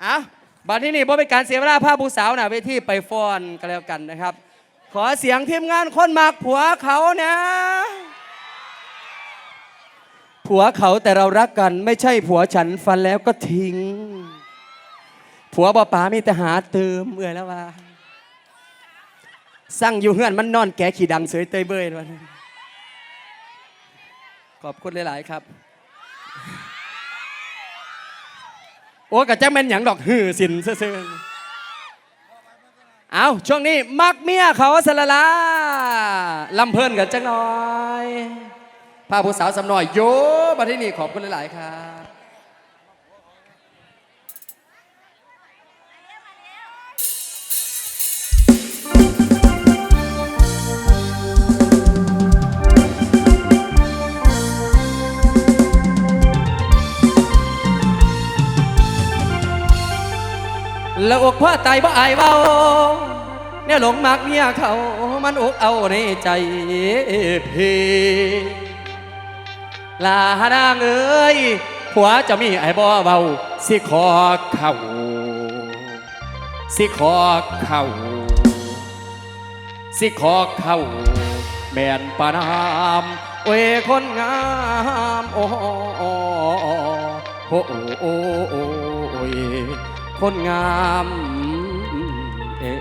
เอาบัดที่นี่บ่เป็นการเสียเวลาพาผู้สาวหน่ะเวทีไปฟ้อนกันแล้วกันนะครับ ขอเสียงทีมงานคนมักผัวเขานะผัวเขาแต่เรารักกัน ไม่ใช่ผัวฉันฟันแล้วก็ทิ้ง ผัวบ่ป๋ามีแต่หาเติมเมื่อยแล้วว่า สั่งอยู่เฮือนมันนอนแกขี่ดังเสยเตยเบยวันขอบคุณหลาย ๆ ครับ โอ้กะจังแม่นหยังดอกหือสินเซื่อเอาช่วงนี้ มักเมียเขาสละลาลำเพลินกันจังหน่อยพาผู้สาวสำน้อยโยมาที่นี่ขอบคุณหลาย ๆ ครับ แล้วอกพ่อตายบ่อายเบาเนี่ยหลงมักเมียเขา มันอกเอาในใจพี่ลานางเอ้ยผัวจะมีไอ้บ่เบาสิขอเข่าสิขอเข่าสิขอเข่าแม่นปานามเวยคนงามโอ้โอ้โอ้โอ้ คนงามเอ่ย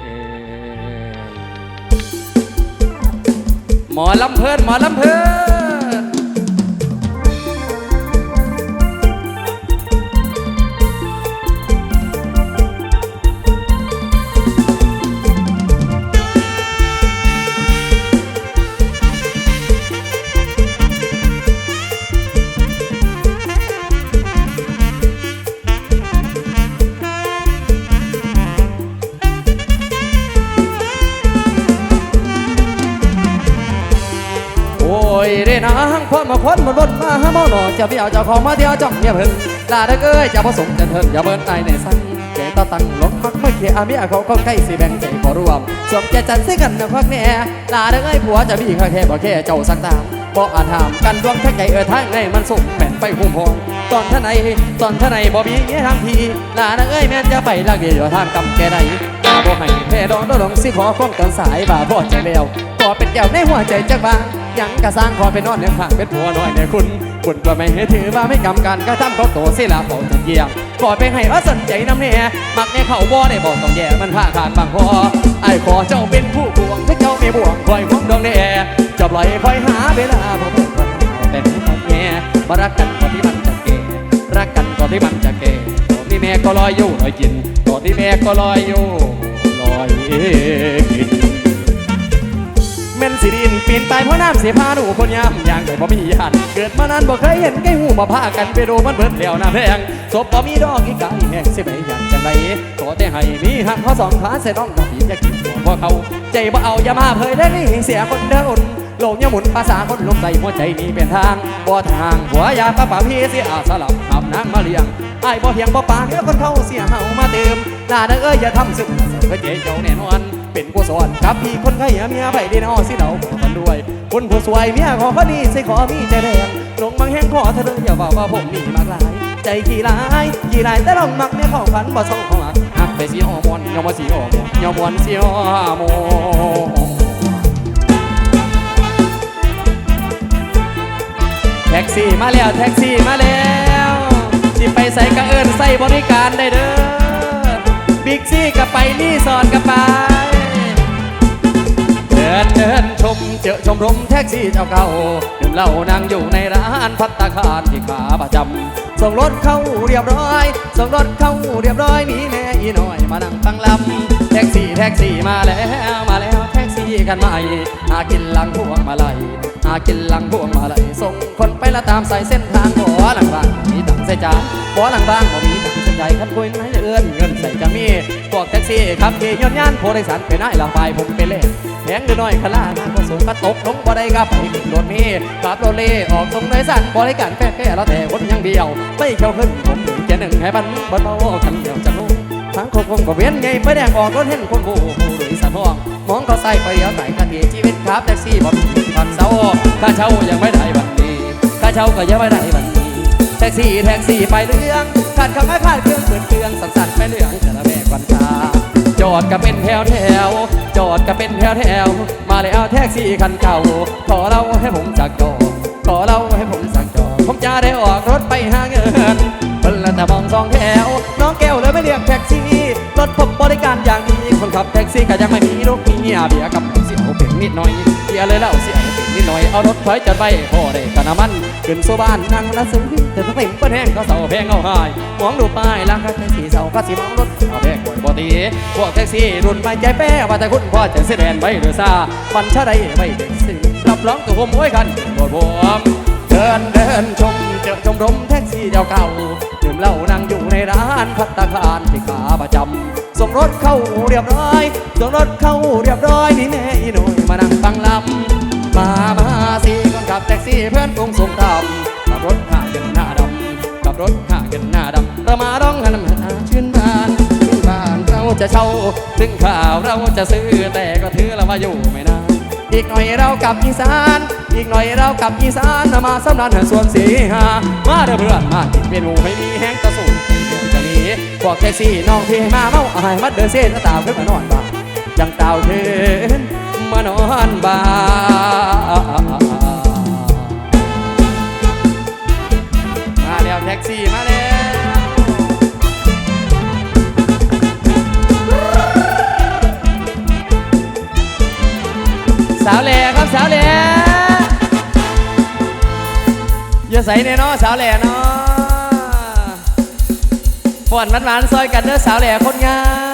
หมอลำเพลินหมอลำเพลินางคนมาคนมาล้นมาหาเมาหนอจะไปเอาเจ้าของมาเที่ยวจ้องเมียบเพิ่นลาเด้อเอ้ยจะผสมจะเถินอย่าเบิ่นตายในสั่งแกตาตั้งหลงมักไม่เขียอาเมียเขาเขาใกล้สิแบ่งใจขอรวมสวมแกจันสิกันนะพักแน่ลาเด้อเอ้ยผัวจะมีข้าแค่บ่แค่เจ้าสักตามบ่อาจถามกันดวงทั้งใจเออทางในมันส่งแผ่นไปหุ่มพองตอนท่านไหนตอนท่านไหนบ่มีเงี้ยทางทีลาเด้อเอ้ยแม่นจะไปลักเดียวอยู่ทางกำแกใดมาบ่ให้แพ้ดองดองสิขอคนกันสายบ่าบ่ใจแล้วขอเป็นแก้วในหัวใจจักบาง ยังกะสร้างขอเป็นนอนในข้างเป็นผัวน้อยในคุณคุณก็ไม่ให้ถือว่าไม่กำกันก็ทำเขาโตสิลาเป่าจันเยี่ยงขอไปให้ว่าสนใจน้ำเนี่ยมักในเขาบ่ได้บอกต้องแย่มันผ้าขาดบางพอไอ้ขอเจ้าเป็นผู้บวงถ้าเจ้าไม่บวงคอยควงดองแน่จะปล่อยคอยหาเวลาบ่เพิ่นก็หาแต่ผู้แง่มารักกันก่อนที่มันจะเก่รักกันก่อนที่มันจะเก่ก่อนที่แม่ก็ลอยอยู่ลอยกินก่อนที่แม่ก็ลอยอยู่ลอยกิน แม่นสิดินปีนตายเพราะน้ำเสียพาหนูคนยามอย่างแต่บ่มีญาติเกิดมานานบ่เคยเห็นไก่หูมาพากันไปดูมันเบิดแล้วน้ำแพงศพบ่มีดอกอีกายแห้งสิไปอยากจังไรขอแต่ให้มีหักเขาสองขาเสน้องกับผีจะกินหัวพอเขาใจบ่เอาอย่ามาเผยได้นี่เสียคนเดินโลกยหมุนภาษาคนลมใจหัวใจนี่เป็นทางบ่ทางหัวยาป้าป่าพี่เสียอาสลับขับนางมาเลี้ยงไอ้บ่เพียงบ่ปากเดี๋ยวคนเขาเสียเฮามาเติมลาเด้อเอ้ยอย่าทำสึกก็เจ๊เจ้าแน่นอน เป็นผู้สอนกับพี่คนไข้เมียไปเดนอสิเราขอกันด้วย คนผู้สวยเมียขอพอดีสิขอมีใจแดงลงมังแห้งขอเธอเลยอย่าบอกว่าผมมีมากหลาย ใจขี้ร้ายขี้ร้ายแต่ลองมักเนี่ยของฝันบ่ส่งของอักหักไปสีออมอนยอมมาสีออมยอมวันสีออมแท็กซี่มาแล้วแท็กซี่มาแล้วสิไปใส่กระเอินใส่บริการได้เด้อบิ๊กซี่กับไปรีสอร์ทกับไป ดินเดินชมเจอชมรมแท็กซี่เจ้าเก่าดื่มเหล้านั่งอยู่ในร้านพัตตาคารที่ขาประจำส่งรถเข้าเรียบร้อยส่งรถเข้าเรียบร้อยหนี่แม่อีหน่อยมานั่งฟังลำแท็กซี่แท็กซี่มาแล้วมาแล้วแท็กซี่กันใหม่หากินหลังพวงมาลัยหากินหลังพวงมาลัยส่งคนไปละตามสายเส้นทางบ่หลังบ้านมีตังค์ใส่จานบ่หลังบ้านบ่มีตัง ใจคันคุยไหนเอื้อนเงินใส่จะมีพวกแท็กซี่ขับขี่ย้อนย่านผู้โดยสารไปไหนละฝ่ายผมไปเล่นแพงน้อยขล่าดก็สูงก็ตกลงบ่ได้ก็ไปขึ้นรถมล์ขับรถเล่ออกตรงในสันบริการแฟแค่ล้วแต่คนยังเดียวไม่เข้าขึ้นผมถึงแค่หนึ่งให้มันบ่เบาคันเดียวจะรู้ทางคงคงก็เวียนไงไปแดงออกรถเห็นคนโบโหโดยสารห้องมองเขาใส่ไปเดียวใส่กันเดียชีวิตครับแท็กซี่บอกผักเสาค่าเช่ายังไม่ได้บัตรดีค่าเช่าก็ยังไม่ได้บัตรดีแท็กซี่แท็กซี่ไปเรื่องขาดคำไม่ขาดเครื่องเปิดเครื่องสั่นๆไปเรื่องแต่ละแม่กวันตาจอดก็เป็นแถวแถว จอดก็เป็นแถวแถว มาแล้วแท็กซี่คันเก่า ขอเล่าให้ผมจากจอขอเล่าให้ผมจากจอผมจะได้ออกรถไปหาเงินเพิ่นละแต่มองสองแถว น้องแก้วเลยไม่เรียกแท็กซี่ รถผมบริการอย่างดี คนขับแท็กซี่ก็ยังไม่มีลูกมีเมียเบียร์กับเสียเอาเป็นนิดหน่อยเบียร์เลยเล่าเสียเอาเป็น นิดหน่อยเอารถถอยจอดไว้พอได้กันน้ำมันขึ้นสู่บ้านนั่งละซึ้งแต่ถ้าเต็มเปิ้นแห้งก็เสาแพงเอาหายมองดูป้ายราคาแท็กซี่เสาก็สิมองรถเอาแพงกว่าบ่ตีพวกแท็กซี่รุ่นใหม่ใจแป้ว่าแต่คุณพ่อจะเสด็จไปหรือซาวันชะใดไม่เด็กสิ่งรับรองตัวผมไว้กันโดดบวมเดินเดินชมเจอชมรมแท็กซี่เจ้าเก่าดื่มเหล้านั่งอยู่ในร้านพัตตาคารที่ขาประจำส่งรถเข้าเรียบร้อยส่งรถเข้าเรียบร้อยนี่แม่อีหนุ่ยมานั่งฟังลำ มามาสี่คนขับแท็กซี่เพื่อนกรุงสงครามขับรถห่ากันหน้าดำขับรถห่ากันหน้าดำเรามาร้องกันมาชื่นบานชื่นบานเราจะเช่าถึงข่าวเราจะซื้อแต่ก็ถือเรามาอยู่ไม่นานอีกหน่อยเรากลับอีสานอีกหน่อยเรากลับอีสานมาสำนันส่วนสีหามาเด้อเพื่อนมากินเป็นหมูไม่มีแห้งกระสุนเดี๋ยวจะหนีพวกแท็กซี่น้องพี่มาเมาอายมัดเดินเส้นตาขึ้นมานอนบ้านจังเต่าขึ้น มานอนบ้านมาแล้วแท็กซี่มาแล้วสาวแหล่ครับสาวแหล่อย่าใส่เนาะสาวแหล่เนาะฝนหวานๆซอยกันเด้อสาวแหล่คนงาม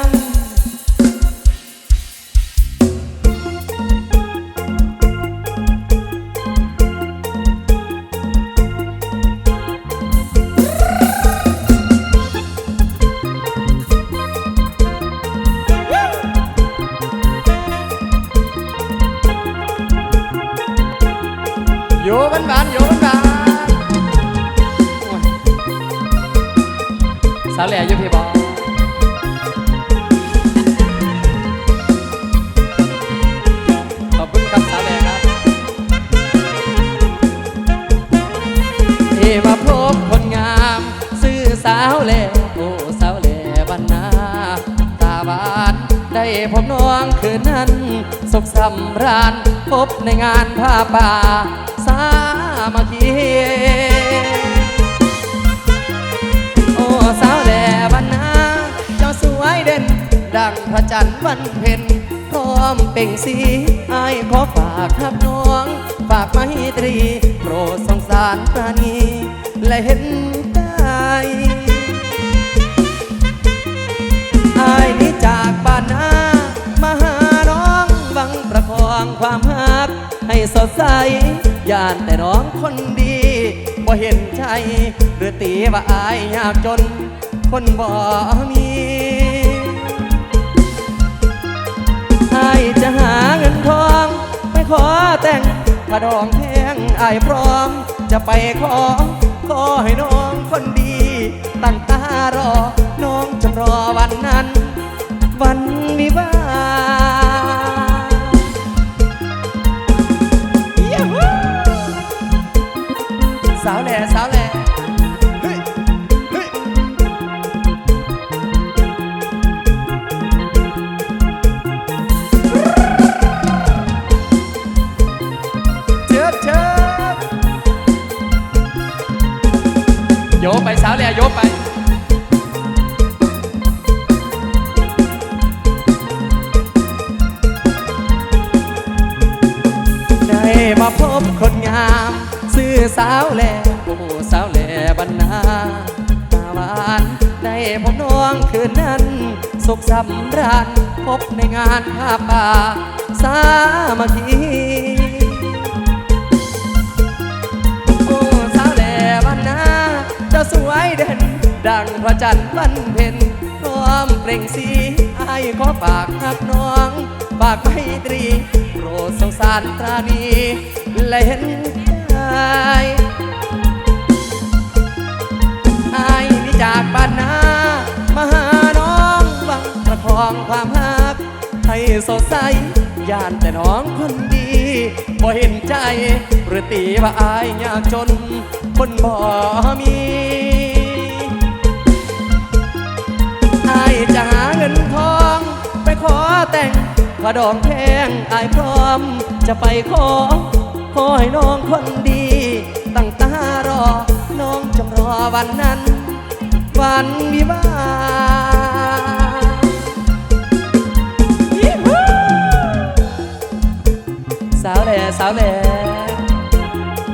ได้พบน้องคืนนั้น สุขสำราญพบในงานผ้าป่า สามัคคีโอ้สาวแหล่บ้านนาเจ้าสวยเด่น ดังพระจันทร์วันเพ็ญพร้อมเป่งสีไอายขอฝากทับน้อง ฝากไมตรี โปรดสงสารปราณีและเห็นใจอายนี้จากบ้านนา สดใสย่านแต่น้องคนดีบ่เห็นใจหรือตีว่าอายยากจน คนบ่มีอายจะหาเงินทอง ไปขอแต่งถ้าดองแพงอายพร้อม จะไปขอ ขอให้น้องคนดี ตั้งตารอ น้องจำรอวันนั้น วันวิวา สาวแหล่สาวแหล่เฮ้ยเฮ้ยเชิดเชิดโยไปสาวแหล่โยไปได้มาพบคนงาม สาวแหล่โอ้สาวแหล่บรรณาตาหวานได้พบน้องคืนนั้น สุขสำราญพบในงานผ้าป่าสามัคคีโอ้สาวแหล่บ้านาเจ้าสวยเด่น ดังพระจันทร์วันเพ็ญพร้อมเปล่งสีไอ้ขอฝากหักน้องฝากไม่ตรีโปรดสงสารตรานีและเห็น ใจไอ้ายนี่จากบ้านนามาหาน้องบังประคองความฮัก ให้สดใสย่านแต่น้องคนดีบ่เห็นใจหรือตีว่าอายยากจน คนบ่มีอายจะหาเงินทองไปขอแต่งขอดองแพงอายพร้อมจะไปขอขอให้น้องคน วันนั้น วันวิวาห์ยี่หูสาวแหล่สาวแหล่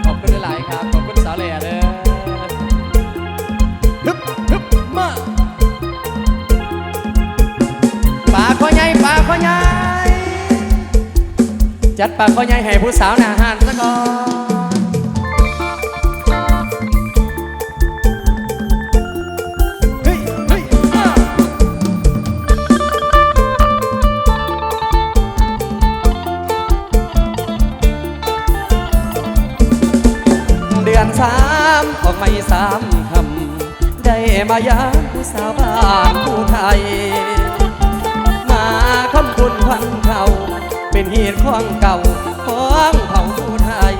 ขอบคุณหลายๆครับ ขอบคุณสาวแหล่เด้อฮึบฮึบมาปากข้อใหญ่ปากข้อใหญ่จัดปากข้อใหญ่ให้ผู้สาวหน้าหานซะก่อน มายามผู้สาวบ้านผู้ไทย มาคำคุณพันเขาเป็นเหตุของเก่าของเผ่าผู้ไทย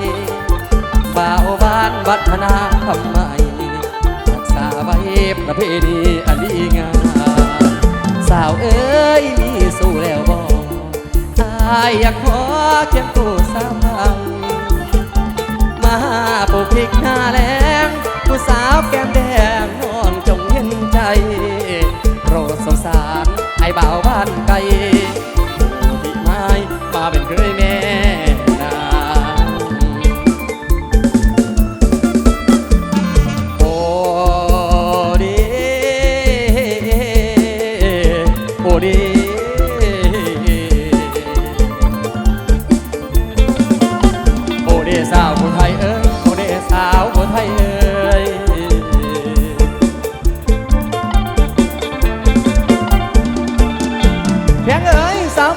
บ่าวบ้านวัฒนาทำไมรักษาไว้ประเพณีอันดีงามสาวเอ้ยมีสู้แล้วบ่อายอยากขอเคียงตัวสาวไทยมาปลูกพริกหน้าแรงผู้สาวแก้มแดง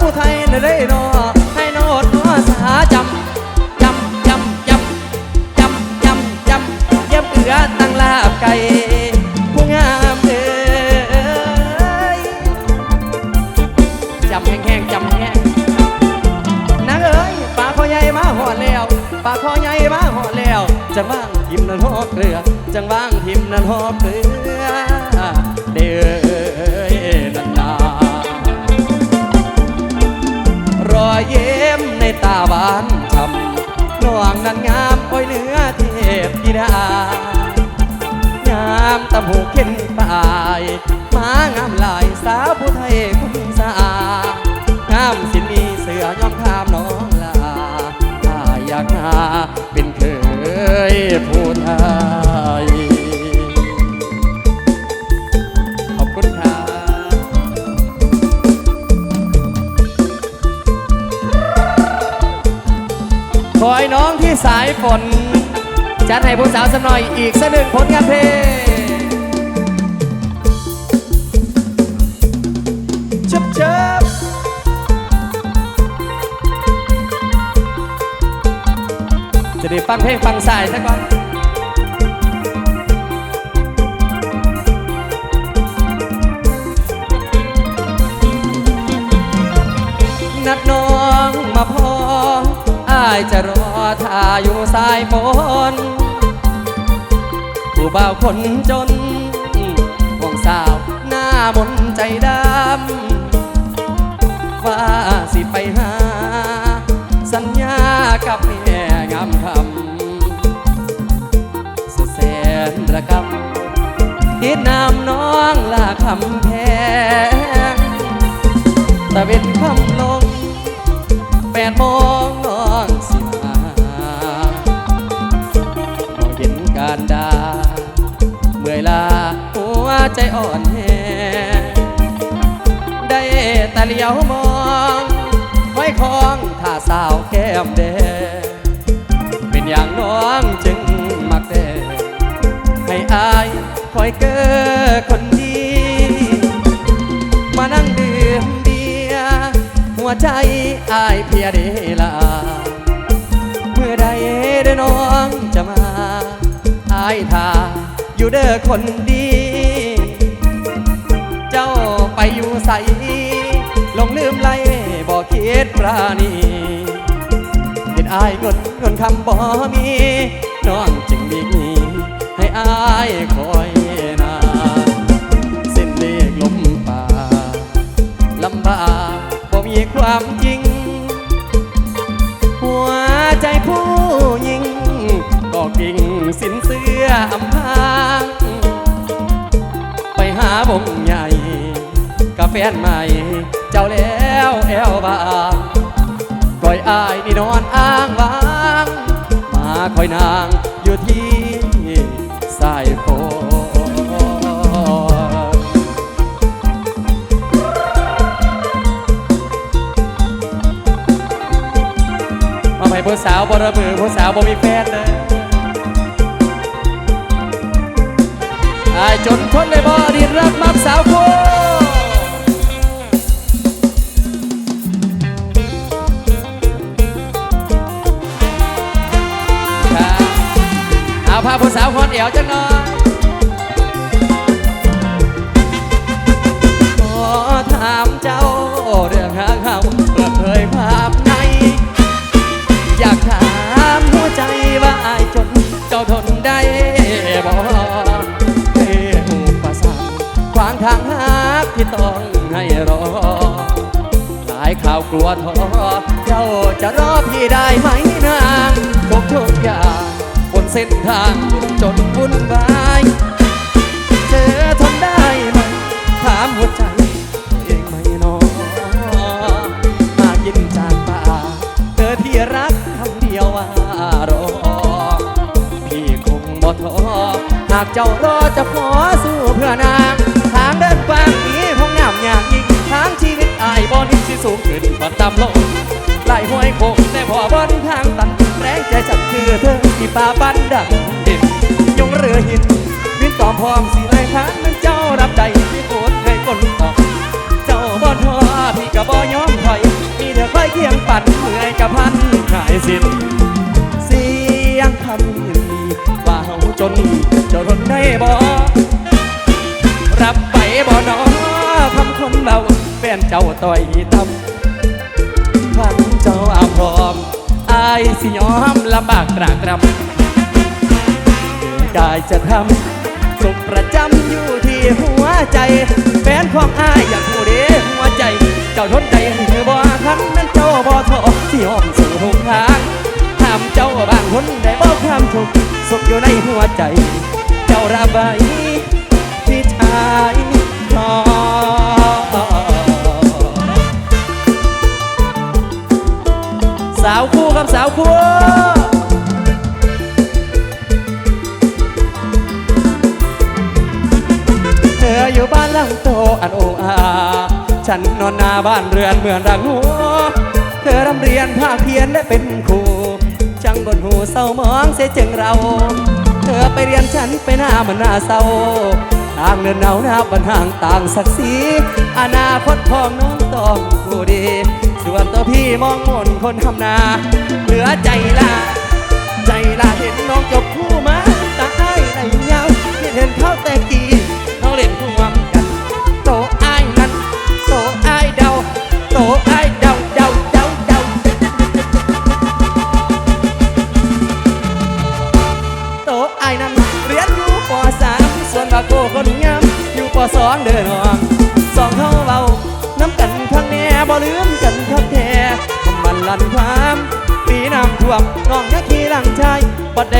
ቦታ አይን ላይ ነው። ยขอบคุณครับขอให้น้องที่สายฝน จัดให้ผู้สาวสักหน่อยอีกสักหนึ่งผลงานเพลงชุบเชิบจะได้ฟังเพลงฟังสายซะก่อนายจะรอท่าอยู่สายฝนผู้บ่าวคนจนห่วงสาวหน้ามนใจดำว่าสิไปหา สัญญากับแม่งามคำสะแสนระกำติดนำน้องลาคำแพงตะเวนคำลงแปดโมง ใจอ่อนแหได้แต่เลี้ยวมองห้อยคองท่าสาวแก้มแดงเป็นอย่างน้องจึงมักแต่ให้อายคอยเก้อคนดี มานั่งดื่มเบียหัวใจอายเพียเดลา เมื่อใดได้น้องจะมาอายท่าอยู่เด้อคนดี ใสลงลืมไหลบ่คิดปราณีเห็นอายเงินเงินคำบ่มีน้องจึงมีให้อายคอยนานเส้นเลขลมป่าลำบากบ่มีความจริง หัวใจผู้หญิงก็กิ่งสินเสื้ออำพรางไปหาบงใหญ่ กาแฟนใหม่ เจ้าแล้วแอวบางปล่อยอายนี่นอนอ้างว้างมาคอยนางอยู่ที่สายโพมาให้ผู้สาวบ่ระมือผู้สาวบ่มีแฟนเลยอายจนทนได้บ่ดีรักมักสาวโคครับ ลัวท้อเจ้าจะรอพี่ได้ไหมนางทุกทุกอย่างบนเส้นทางจนวุ่นวายเธอทนได้ไหมถามหัวใจเองไหมนองมากินจากป่าเธอที่รักคำเดียวว่ารอพี่คงบ่ท้อหากเจ้ารอจะขอสู้เพื่อนางทางเดินกว้างนี้ บอนิ่งสิสูงขึ้นกว่าต่ำลงไหลห้วยคงแต่พอบนทางตันแรงใจฉันคือเธอที่ป่าปันดังเด็ดยงเรือหินวินตอมพร้อมสีไรทางนั้นเจ้ารับใจที่โคตรเคยคนตอเจ้าบ่ท้อพี่ก็บ่ยอมถอยมีเธอคอยเคียงปั่นเมื่อยกับพันขายสิ้นเสียงคำยืนดีว่าเฮาจนเจ้าทนได้บ่รับไปบ่นอคำคนเบา แฟนเจ้าต่อยตำพันเจ้าอาพร้อมอายสิยอมลำบากตรากตรำเดินกายจะทำสุขประจำอยู่ที่หัวใจแฟนของอายอยากผู้เดหัวใจ เจ้าทนใจคือบ่คันนั้นเจ้าบ่ทอที่ยอมสู่ทุกทางถามเจ้าบางคนได้บ่ความทุกข์สุขอยู่ในหัวใจ เจ้าระบายที่ชายทอสาวคู่กับสาวคู่เธออยู่บ้านหลังโตอันโออาฉันนอนหน้าบ้านเรือนเหมือนรังหัวเธอรำเรียนภาคเพียนและเป็นครูช่างบนหูเศร้ามองเสียจึงเรา เธอไปเรียนฉันไปหน้ามันหน้าเศร้าทางเดินเนาหน้าบันห่างต่างศักดิ์ศรีอนาคตของน้องต้องผู้ดี ส่วนตัวพี่มองมนคนทำนา เหลือใจละใจละเห็นน้องจบคู่มาตาอ้ายไหลยาวเห็นเขา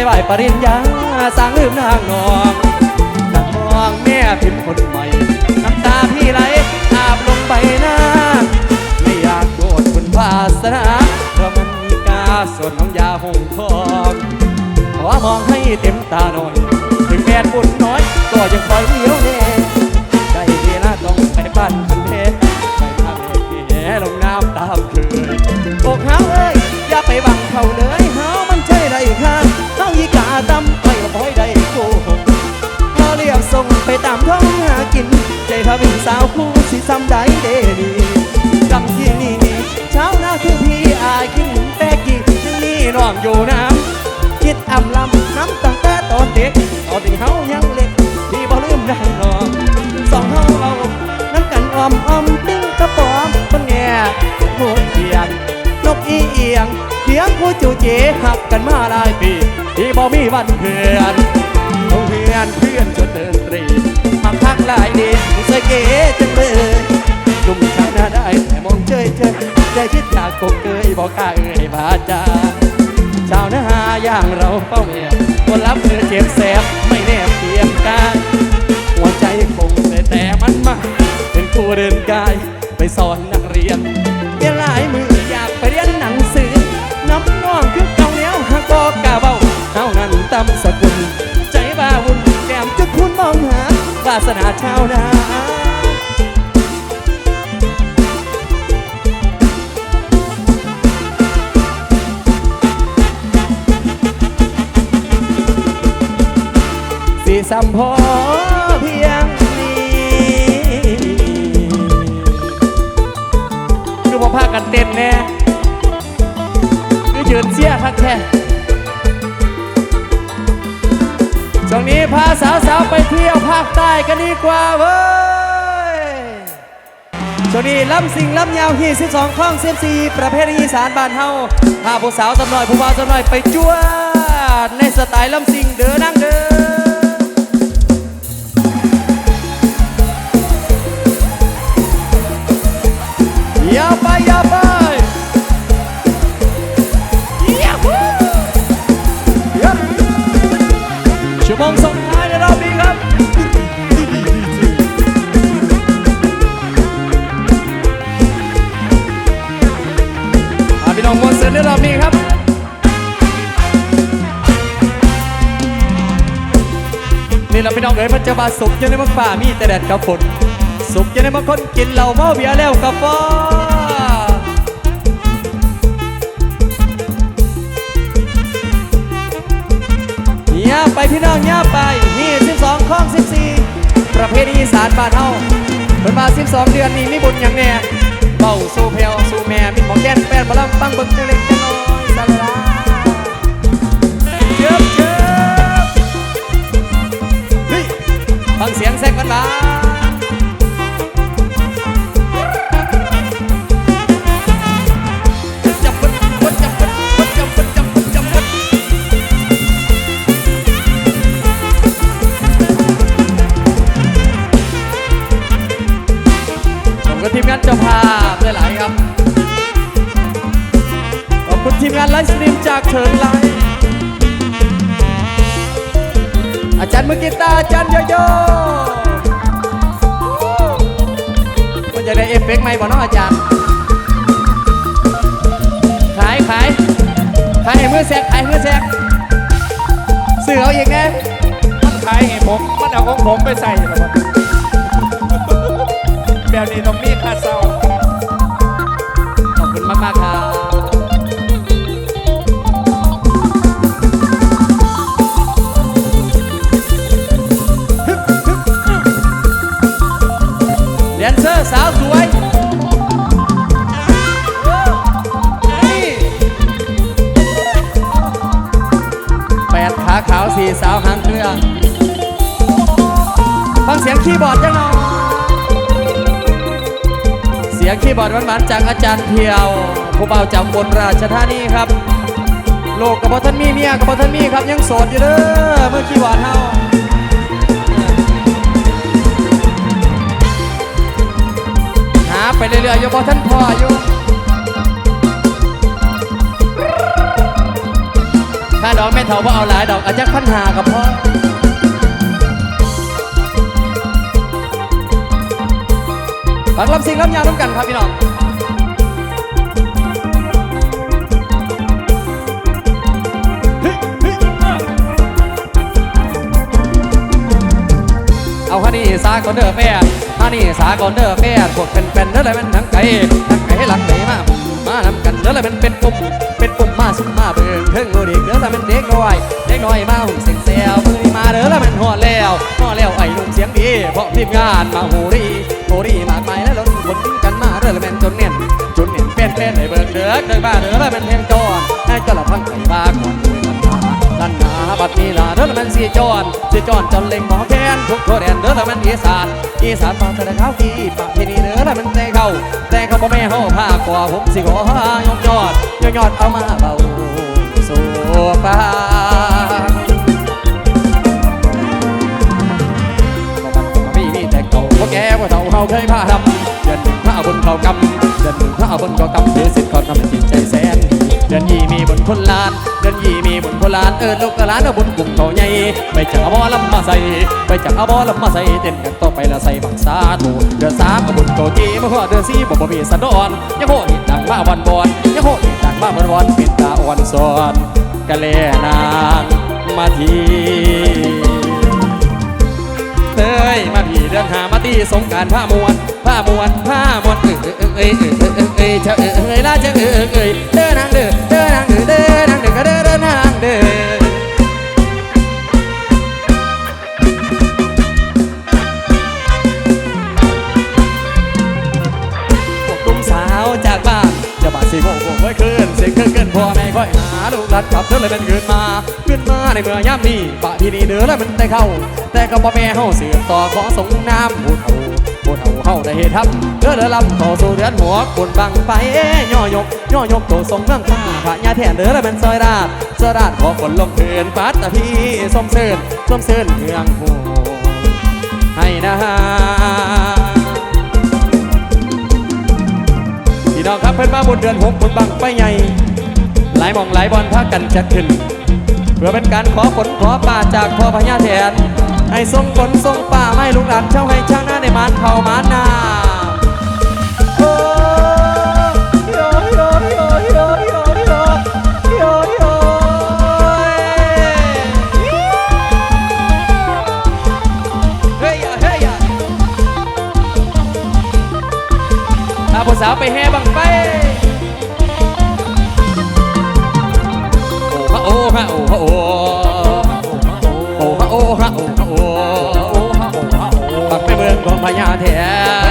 ได้ไหวปริญญาสร้างลืมนางนองนักมองแม่พิมพ์คนใหม่ น้ำตาพี่ไหลอาบลงไปหน้า ไม่อยากโกรธคุณภาสนาเพราะมันมีกาส่วนน้องยาหงทองขอมองให้เต็มตาหน่อย ถึงแม่บุญน้อย ก็ยังคอยเลี้ยว เป็นสาวคู่สิซ้ำใดเดดีกำที่นี่นี่เช้าหน้าคือพี่อายกินแป้กี้ยังมีน้องอยู่น้ำคิดอำลำน้ำตั้งแต่ตอนเด็กตอนที่เฮายังเล็กพี่บ่ลืมนางนองสองเฮาเอาน้ำกันออมออมติ้งกระป๋อมคนแง่โหเอียงเพียงผู้จูเจหักกันมาหลายปีที่บ่มีวันเพื่อนเพื่อนเพื่อนจนเดินตรีมักทักหลายเดีเส ยเก๋จังเลยหนุ่มชาวนาได้แต่มองเฉยเฉยใจคิดอยากคงเคยบอกกล้าเอ่ยบาจาชาวนาอย่างเราเป้าเมียคนรับเนื้อเจ็บแสบไม่แนบเพียงกายหัวใจคงแต่แต่มันมาเป็นครูเดินกายไปสอนนักเรียนเรียนหลายมืออยากไปเรียนหนังสือน้ำน้องคือเก่าแล้วหากบอกกาเบาเท่านั้นตำสกุล ใจบ้าวุ่นแก้มจุดคุณมองหาวาสนาชาวนา สีสัมพอเพียงนี้คือบ่พากันเต้นแน่คือยืนเสียคักแท้ช่วงนี้พาสาวๆไปเที่ยวภาคใต้กันดีกว่าเว้ยช่วงนี้ล้ำสิงล้ำยาวที่12ข้อง14ประเภทอีสานบ้านเฮาพาผู้สาวสำหน้อยผู้บ่าวสำหน้อยไปจ้วดในสไตล์ล้ำสิงเด้อนั่งเด้อ อย่าไปอย่าไปยาฮูยับชั่วโมงส่งท้ายในรอบนี้ครับอาพี่น้องมวลเสร็จในรอบนี้ครับนี่เราพี่น้องเอ๋ยมันจะมาสุกยังในมักป่ามีแต่แดดกับฝนสุกยังในมักคนกินเหล้าเมาเบียร์แล้วกับฟ้า ย่าไปพี่น้องย่าไปนี่สิบสองข้องสิบสี่ประเพณีอีสารบ้านเฮาเปิดมาสิบสองเดือนนี้มีบุญอย่างแน่เบาสู่เพลวสู่แม่มีของแก่นแป้นบลังปังเบิ่งจังเล็กจังน้อยสลาเยิบเยิบเฮ้ยฟังเสียงแซกกันมาากเถิงไลอาจารย์มือกีตาร์อาจารย์โยโย่มันจะได้เอฟเฟกต์ไหมบ่เน้องอาจารย์ ขายขายขายให้มือแซกขายให้มือแซกซื้อเอาอีกแน่มันขายให้ผม มันเอาของผมไปใส่หรอวะแบบนี้ต้องมีค่าเคีย์บอร์ดจังหน่อยเสียงคีย์บอร์ดหวานๆจากอาจารย์เพียวผู้เบาจากบนราชธานีครับ โลกกับพ่อท่านมีเมียกับพ่อท่านมีครับยังโสดอยู่เด้อเมื่อคีย์บอร์ดเฮาหาไปเรื่อยๆอยู่พ่ท่านพ่ออยู่ถ้าดอกแม่เถาว่าเอาหลายดอกอาจจะพันหากับพ่อ ฝากลำซิงลำยาวน้ำกันครับพี่น้องเอาฮันนี่สาก่อนเด้อแฟนฮันนี่สาก่อนเด้อแฟนพวกเป็นเป็นเด้ออะไรมันทั้งไก่ทั้งไก่หลังไหนมามานำกันเด้ออะไรมันเป็นปุ่มเป็นปุ่มมาสุมมาเบิ่งเทิงโอเด็กเด้ออะไรมันเด็กน้อยเด็กน้อยมาหุ่นเสียงแซวมือมาเด้อแล้วมันหอดแล้วหอดแล้วไอ้หนุ่มเสียงดีเพราะทีมงานมาโหรี โหรีมากมายแล้วล้นคนกันมาเด้อแล้วมันจนเน่นจนเน่นเป็นเป็นไอ้เบิ่งเด้อเด้อบ้าเด้อแล้วมันเพลงจอนให้เจ้าละพังไก่บ้าก่อนด้วยกันมาลันนาบัดนี้ล่ะเด้อละแมันสีจอนสีจอนจนเล็งหมอแคนทุกทัวแดนเด้อละแมันอีสานอีสานปากตะข้าที่ปากที่นี่เด้อละแมันแต่เข้าแต่เขาบ่แม่เฮาผ้ากว่าผมสิขอยกยอดยกยอดเอามาเบาสู่ฟ้า เท่าเขาเคยพาทำเดือนหนึ่งพระบนเขากำเดือนหนึ่งพระบนเขากำถือสิทธิ์เขาทำจิตใจแสนเดือนยี่มีบนคนลาน เดือนยี่มีบนคนลานเออลูกกะลานเอาบนกลุ่มเขาใหญ่ไปจักอาบอลำมาใส่ไปจักอาบอลำมาใส่เต้นกันต่อไปละใส่บังสาถูเดือนสามบนโกจีมาขอเดือนสี่บ่บ่มีสันดอนยังโหดดังมาวันบอนยังโหดดังมาวันวันปิดตาอ่อนสอนกะเลนางมาทีเอ้ยมาพี่เรื่องหา มาตีสงการผ้ามวนผ้ามวนผ้ามวนเอ้ยเอ้ยเอ้ยเอ้ยเอ้ยเจ้าเอ้ยเอ้ยลาเจ้าเอ้ยเอ้ยเด้อนางเด้อเด้อนางเด้อเด้อนางเด้อก็เด้อเออเอนางเด้อ สีโมงโมงไว้คืนเสียงเครื่องเกินพ่อแม่ค่อยหาลูกหลานกลับเธอเลยเป็นคืนมาขึ้นมาในเมื่อยามนี้ปะที่นี่เด้อแล้วมันแต่เข้า แต่ก็บ่แม่เฮาเสือต่อขอส่งน้ำผู้เฒ่าผู้เฒ่าเฮาได้เฮ็ดทำเด้อเด้อลำต่อสู่เดือนหัวกนบังไปย่อยกย่อยกโตส่งเมืองข้าพระยาแทนเด้อแล้วเป็นซอยราดซอยราดขอคนลงเทือนปัตตะพีส้มเซินส้มเซินเมืองหูให้นะพี่ น้องครับเพิ่นมาบุญเดือนหกบุญบังไปใหญ่ หลายหมองหลายบอลพากันจัดขึ้น เพื่อเป็นการขอฝนขอป่าจากพ่อพญาแทนให้ทรงฝนทรงป่าไม่ลุกหลานเช่าให้ช่างหน้าในมานเขามานนา สาวไปแห่บังไปโอ้ฮะโอ้ฮะโอ้ฮะโอ้โอ้ฮะโอ้ฮะโอ้ฮะโอ้บังไปเมืองของพญาแท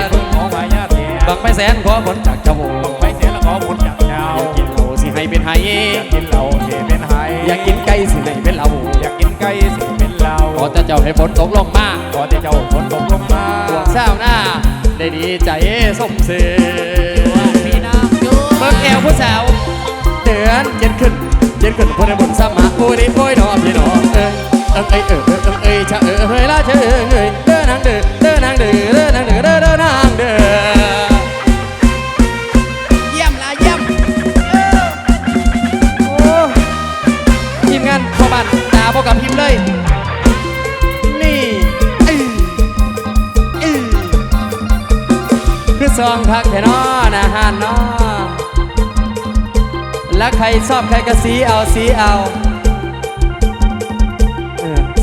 นของพญาแทนบังไปแสนขอผลจากเจ้าบังไปแสนละขอผลจากเจ้าอยากกินหมูสิให้เป็นไห้อยากกินเหล้าสิเป็นไห้อยากกินไก่สิให้เป็นเหล้าอยากกินไก่สิเป็นเหล้าขอเจ้าให้ฝนตกลงมาขอเจ้าฝนตกลงมาพวงเศร้าหน้า ได้ดีใจสมเสือเบิกแอวผู้สาวเดือนเย็นขึ้น เย็นขึ้นพูดในบนสมาโอ้ยโอ้ยนอพี่น้องเอ้ยเอ้ยเอ้ย นะฮานนอแล้วใครชอบใครก็สีเอาสีเอา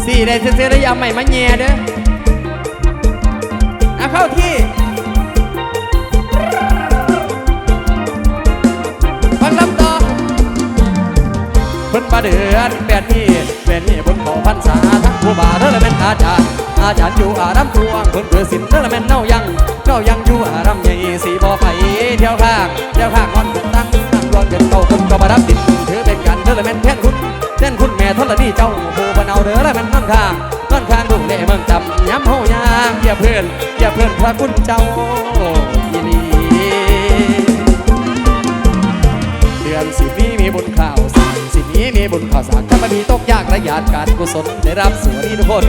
สีได้เสื้อได้ยำใหม่มาแย่เด้อเอาเข้าที่ฟังลำต่อเพิ่นมาเดือนแปดมีแปดมีบนเขาพันษาทั้งผู้บ่าวเธอละแม่นอาจารย์ อาจารย์อยู่อารามทวงเพิ่นเกิดสินเธอละแม่นเน่ายังเน่ายังอยู่อารามใหญ่สีบ่อไฟเที่ยวข้างเที่ยวข้างงอนตั้งตั้งรวนเป็นเก่าคนก็มารับดินถือเป็นกันเธอละแม่นแทนคุณแทนคุณแม่ทนละนี่เจ้าผู้พนเอาเด้อละแม่นนอนข้างนอนข้างดูแลเมืองจำย้ำเฮายางอย่าเพื่อนอย่าเพื่อนพระคุณเจ้าอีหลีเดือนสิบนี้มีบุญข่าว สินี้มีบุญข่าวสารถ้ามันมีตกยากระยานการกุศลได้รับส่วนนี้ทุกคน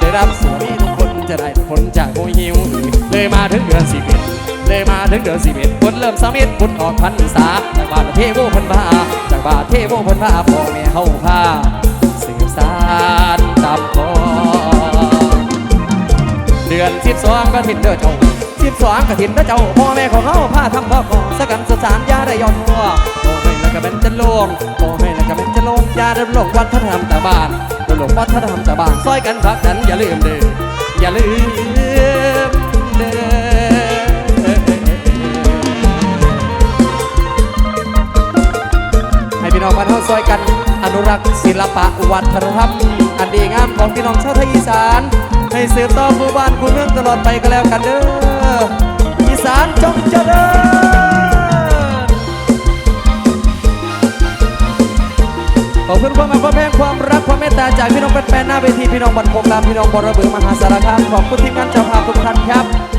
ได้รับส่วนนี้ทุกคนจะได้ผลจากโมหิว เลยมาถึงเดือนสิบเอ็ดเลยมาถึงเดือนสิบเอ็ดคนเริ่มสามิตบุญออกพรรษาจากบาทเทโวพันพาจากบาทเทโวพันพาพ่อแม่เขาพาสืบสานตามคอเดือนสิบสองกระถินเด้อเจ้าสิบสองกระถินเด้อเจ้าพ่อแม่ของเขาพาทำพ่อขอสกันสสารยาได้ย้อนหัว โอ้ไม่แล้วก็เป็นจะลงโอ้ไม่แล้วก็เป็นจะลงยาได้ลงวัฒนธรรมตาบ้านได้ลงวัฒนธรรมตาบ้านซอยกันพักนั้นอย่าลืมเด้ออย่าลืมเด้อให้พี่น้องบ้านเฮาซอยกัน อนุรักษ์ศิลปะวัฒนธรรมอันดีงามของพี่น้องชาวไทยอีสาน ให้สืบต่อคู่บ้านคู่เมืองตลอดไปก็แล้วกันเด้ออีสานจงเจริญ ขอบคุณความรักความแพงความรักความเมตตาจากพี่น้องเป็นแฟนๆหน้าเวทีพี่น้องบันคงรามพี่น้องบรบือมหาสารคามขอบคุณทีมงานเจ้าภาพทุกท่านครับ